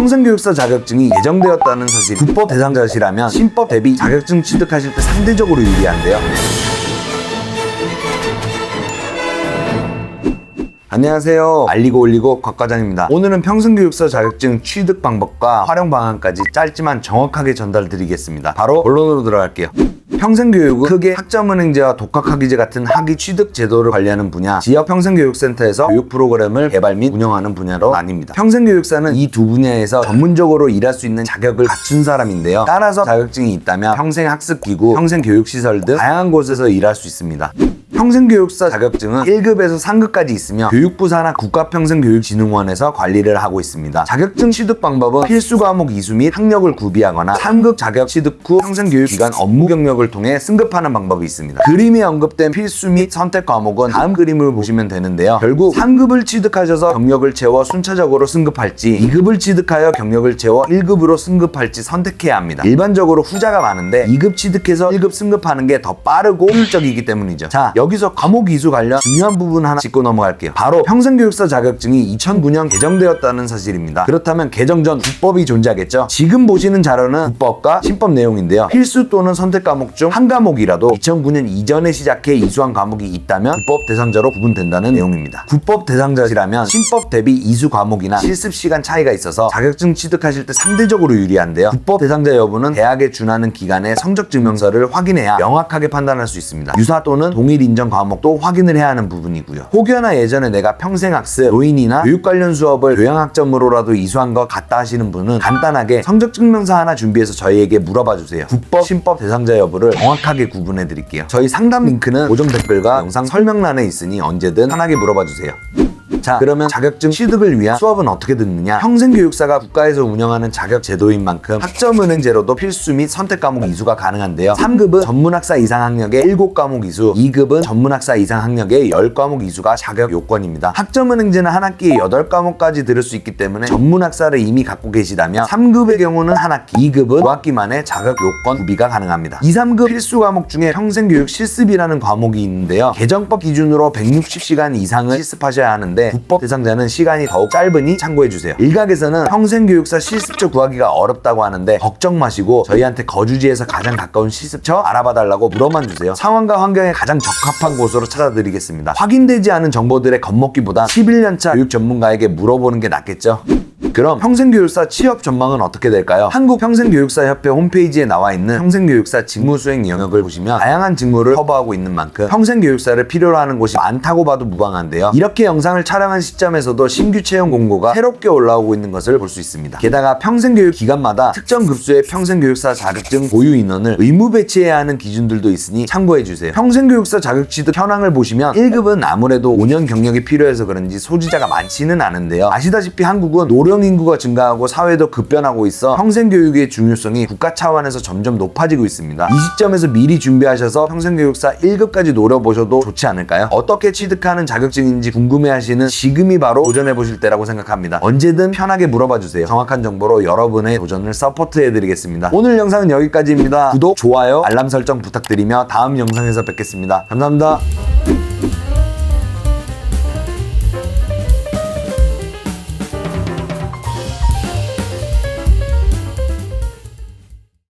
평생교육사 자격증이 예정되었다는 사실 불법 대상자시라면 신법 대비 자격증 취득하실 때 상대적으로 유리한데요. 안녕하세요. 알리고 올리고 곽 과장입니다. 오늘은 평생교육사 자격증 취득 방법과 활용 방안까지 짧지만 정확하게 전달드리겠습니다. 바로 본론으로 들어갈게요. 평생교육은 크게 학점은행제와 독학학위제 같은 학위 취득 제도를 관리하는 분야, 지역 평생교육센터에서 교육 프로그램을 개발 및 운영하는 분야로 나뉩니다. 평생교육사는 이 두 분야에서 전문적으로 일할 수 있는 자격을 갖춘 사람인데요. 따라서 자격증이 있다면 평생학습기구, 평생교육시설 등 다양한 곳에서 일할 수 있습니다. 평생교육사 자격증은 1급에서 3급까지 있으며 교육부 산하 국가평생교육진흥원에서 관리를 하고 있습니다. 자격증 취득 방법은 필수 과목 이수 및 학력을 구비하거나 3급 자격 취득 후 평생교육기관 업무 경력을 통해 승급하는 방법이 있습니다. 그림에 언급된 필수 및 선택 과목은 다음 그림을 보시면 되는데요. 결국 3급을 취득하셔서 경력을 채워 순차적으로 승급할지 2급을 취득하여 경력을 채워 1급으로 승급할지 선택해야 합니다. 일반적으로 후자가 많은데 2급 취득해서 1급 승급하는 게 더 빠르고 효율적이기 때문이죠. 자, 여기 서 과목 이수 관련 중요한 부분 하나 짚고 넘어갈게요. 바로 평생교육사 자격증이 2009년 개정되었다는 사실입니다. 그렇다면 개정 전 국법이 존재하겠죠? 지금 보시는 자료는 국법과 신법 내용인데요. 필수 또는 선택 과목 중 한 과목이라도 2009년 이전에 시작해 이수한 과목이 있다면 국법 대상자로 구분된다는 내용입니다. 국법 대상자시라면 신법 대비 이수 과목이나 실습 시간 차이가 있어서 자격증 취득하실 때 상대적으로 유리한데요. 국법 대상자 여부는 대학에 준하는 기관의 성적 증명서를 확인해야 명확하게 판단할 수 있습니다. 유사 또는 동일 인정 과목도 확인을 해야 하는 부분이고요. 혹여나 예전에 내가 평생학습, 노인이나 교육 관련 수업을 교양학점으로라도 이수한 것 같다 하시는 분은 간단하게 성적 증명서 하나 준비해서 저희에게 물어봐 주세요. 국법, 신법 대상자 여부를 정확하게 구분해 드릴게요. 저희 상담 링크는 고정 댓글과 영상 설명란에 있으니 언제든 편하게 물어봐 주세요. 자 그러면 자격증 취득을 위한 수업은 어떻게 듣느냐? 평생교육사가 국가에서 운영하는 자격 제도인 만큼 학점은행제로도 필수 및 선택 과목 이수가 가능한데요. 3급은 전문학사 이상 학력의 7과목 이수 2급은 전문학사 이상 학력의 10과목 이수가 자격 요건입니다. 학점은행제는 한 학기에 8과목까지 들을 수 있기 때문에 전문학사를 이미 갖고 계시다면 3급의 경우는 한 학기 2급은 2학기 만에 자격 요건 구비가 가능합니다. 2, 3급 필수 과목 중에 평생교육 실습이라는 과목이 있는데요. 개정법 기준으로 160시간 이상을 실습하셔야 하는데 국법 대상자는 시간이 더욱 짧으니 참고해주세요. 일각에서는 평생교육사 실습처 구하기가 어렵다고 하는데 걱정 마시고 저희한테 거주지에서 가장 가까운 실습처 알아봐달라고 물어만 주세요. 상황과 환경에 가장 적합한 곳으로 찾아드리겠습니다. 확인되지 않은 정보들의 겁먹기보다 11년차 교육 전문가에게 물어보는 게 낫겠죠? 그럼 평생교육사 취업 전망은 어떻게 될까요? 한국평생교육사협회 홈페이지에 나와 있는 평생교육사 직무 수행 영역을 보시면 다양한 직무를 커버하고 있는 만큼 평생교육사를 필요로 하는 곳이 많다고 봐도 무방한데요. 이렇게 영상을 촬영한 시점에서도 신규 채용 공고가 새롭게 올라오고 있는 것을 볼 수 있습니다. 게다가 평생교육 기관마다 특정 급수의 평생교육사 자격증 보유 인원을 의무 배치해야 하는 기준들도 있으니 참고해 주세요. 평생교육사 자격 취득 현황을 보시면 1급은 아무래도 5년 경력이 필요해서 그런지 소지자가 많지는 않은데요. 아시다시피 한국은 노령 인구가 증가하고 사회도 급변하고 있어 평생교육의 중요성이 국가 차원에서 점점 높아지고 있습니다. 이 시점에서 미리 준비하셔서 평생교육사 1급까지 노려보셔도 좋지 않을까요? 어떻게 취득하는 자격증인지 궁금해하시는 지금이 바로 도전해보실 때라고 생각합니다. 언제든 편하게 물어봐 주세요. 정확한 정보로 여러분의 도전을 서포트해드리겠습니다. 오늘 영상은 여기까지입니다. 구독, 좋아요, 알람 설정 부탁드리며 다음 영상에서 뵙겠습니다. 감사합니다.